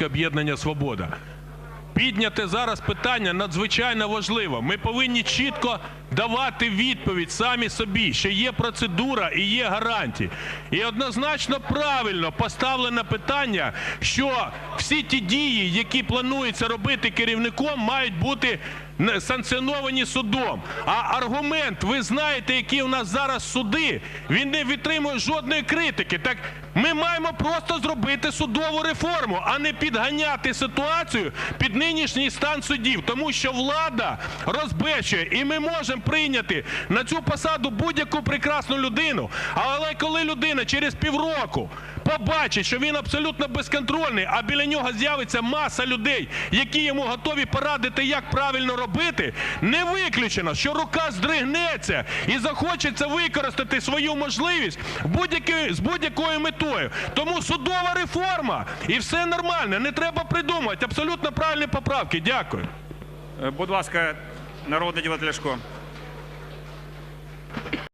Всеукраїнське об'єднання "Свобода". Підняте зараз питання надзвичайно важливе. Ми повинні чітко давати відповідь самі собі, що є процедура і є гарантії. І однозначно правильно поставлене питання, що всі ті дії, які планується робити керівником, мають бути санкціоновані судом. А аргумент, ви знаєте, які у нас зараз суди, він не витримує жодної критики. Так ми маємо просто зробити судову реформу, а не підганяти ситуацію під нинішній стан судів, тому що влада розбещує, і ми можемо прийняти на цю посаду будь-яку прекрасну людину. Але коли людина через півроку побачить, що він абсолютно безконтрольний, а біля нього з'явиться маса людей, які йому готові порадити, як правильно робити, не виключено, що рука здригнеться і захочеться використати свою можливість будь-якої- з будь-якою метою війною. Тому судова реформа і все нормально. Не треба придумувати. Абсолютно правильні поправки. Дякую. Е, будь ласка, народний депутат Ляшко.